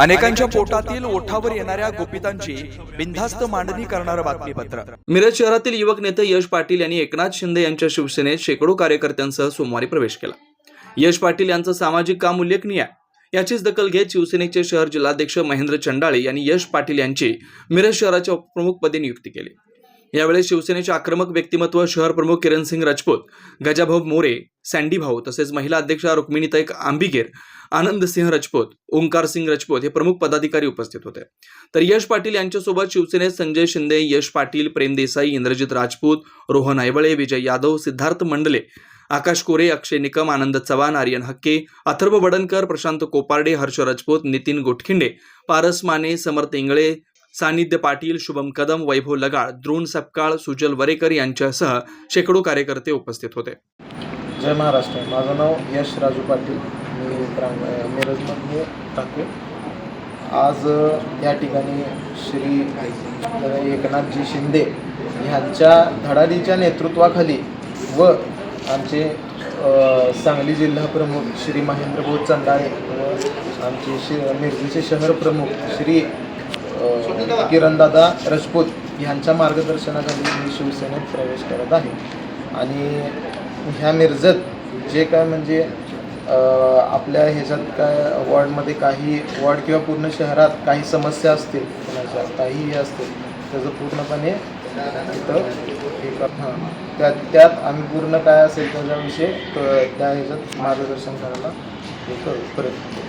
अनेकांच्या पोटातील ओठावर येणाऱ्या गोपितांची बिनधास्त मांडणी करणारं बातमीपत्र. मिरज शहरातील युवक नेते यश पाटील यांनी एकनाथ शिंदे यांच्या शिवसेनेत शेकडो कार्यकर्त्यांसह सोमवारी प्रवेश केला. यश पाटील यांचं सामाजिक काम उल्लेखनीय आहे. याचीच दखल घेत शिवसेनेचे शहर जिल्हाध्यक्ष महेंद्र चंडाळे यांनी यश पाटील यांची मिरज शहराच्या उपप्रमुखपदी नियुक्ती केली. यावेळी शिवसेनेचे आक्रमक व्यक्तिमत्व शहर प्रमुख किरणसिंग राजपूत गजाभाऊ मोरे सँडी भाऊ तसेच महिला अध्यक्षा रुक्मिणीताई आंबिगेर आनंद सिंह राजपूत ओंकार सिंग राजपूत हे प्रमुख पदाधिकारी उपस्थित होते. तर यश पाटील यांच्यासोबत शिवसेनेत संजय शिंदे यश पाटील प्रेम देसाई इंद्रजित राजपूत रोहन ऐवळे विजय यादव सिद्धार्थ मंडले आकाश कोरे अक्षय निकम आनंद चव्हाण आर्यन हक्के अथर्व बडनकर प्रशांत कोपार्डे हर्ष राजपूत नितीन गोटखिंडे पारस माने समर्थ इंगळे सानिध्य पाटील शुभम कदम वैभव लगाळ द्रोण सपकाळ सुजल वरेकर यांच्यासह शेकडो कार्यकर्ते उपस्थित होते. जय महाराष्ट्र. माझं नाव यश राजू पाटील. मी मिरजमध्ये टाकू. आज या ठिकाणी श्री एकनाथजी शिंदे ह्यांच्या धडाडीच्या नेतृत्वाखाली व आमचे सांगली जिल्हा प्रमुख श्री महेंद्र चंदाळे व आमचे शि मिरजीचे शहर प्रमुख श्री किरणदादा राजपूत यांच्या मार्गदर्शनाखाली मी शिवसेनेत प्रवेश करत आहे. आणि ह्या मिरजत जे काय म्हणजे आपल्या ह्याच्यात काय वॉर्डमध्ये काही वॉर्ड किंवा पूर्ण शहरात काही समस्या असतील कोणाच्या काहीही असतील त्याचं पूर्णपणे तिथं हे हां. त्यात त्यात आम्ही पूर्ण काय असेल त्याच्याविषयी त्या ह्याच्यात मार्गदर्शन करायला हे करू प्रयत्न